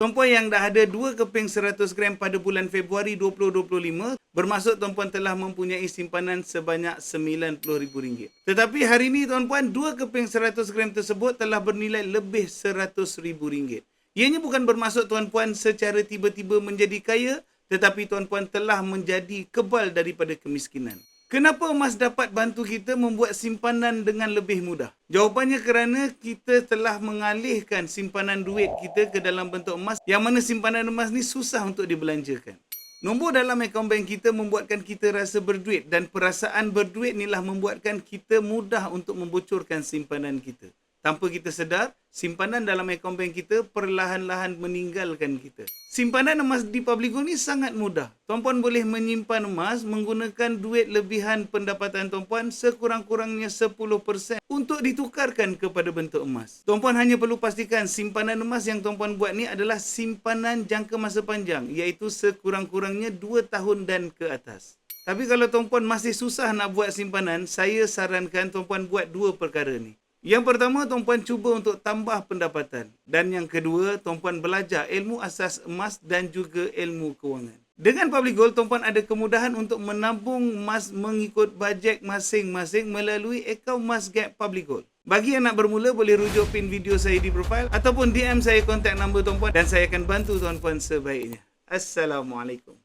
Tuan-puan yang dah ada 2 keping 100 gram pada bulan Februari 2025, bermaksud tuan-puan telah mempunyai simpanan sebanyak RM90,000. Tetapi hari ini tuan-puan, 2 keping 100 gram tersebut telah bernilai lebih RM100,000. Ianya bukan bermaksud tuan-puan secara tiba-tiba menjadi kaya, tetapi tuan-puan telah menjadi kebal daripada kemiskinan. Kenapa emas dapat bantu kita membuat simpanan dengan lebih mudah? Jawapannya kerana kita telah mengalihkan simpanan duit kita ke dalam bentuk emas yang mana simpanan emas ni susah untuk dibelanjakan. Nombor dalam akaun bank kita membuatkan kita rasa berduit dan perasaan berduit inilah membuatkan kita mudah untuk membocorkan simpanan kita. Tanpa kita sedar, simpanan dalam akaun bank kita perlahan-lahan meninggalkan kita. Simpanan emas di Public ni sangat mudah. Tuan-puan boleh menyimpan emas menggunakan duit lebihan pendapatan tuan-puan sekurang-kurangnya 10% untuk ditukarkan kepada bentuk emas. Tuan-puan hanya perlu pastikan simpanan emas yang tuan-puan buat ni adalah simpanan jangka masa panjang iaitu sekurang-kurangnya 2 tahun dan ke atas. Tapi kalau tuan-puan masih susah nak buat simpanan, saya sarankan tuan-puan buat dua perkara ni. Yang pertama, tuan-puan cuba untuk tambah pendapatan. Dan yang kedua, tuan-puan belajar ilmu asas emas dan juga ilmu kewangan. Dengan Public Gold, tuan-puan ada kemudahan untuk menabung emas mengikut bajet masing-masing melalui akaun Mas Gap Public Gold. Bagi yang nak bermula, boleh rujuk pin video saya di profil ataupun DM saya kontak nombor tuan-puan dan saya akan bantu tuan-puan sebaiknya. Assalamualaikum.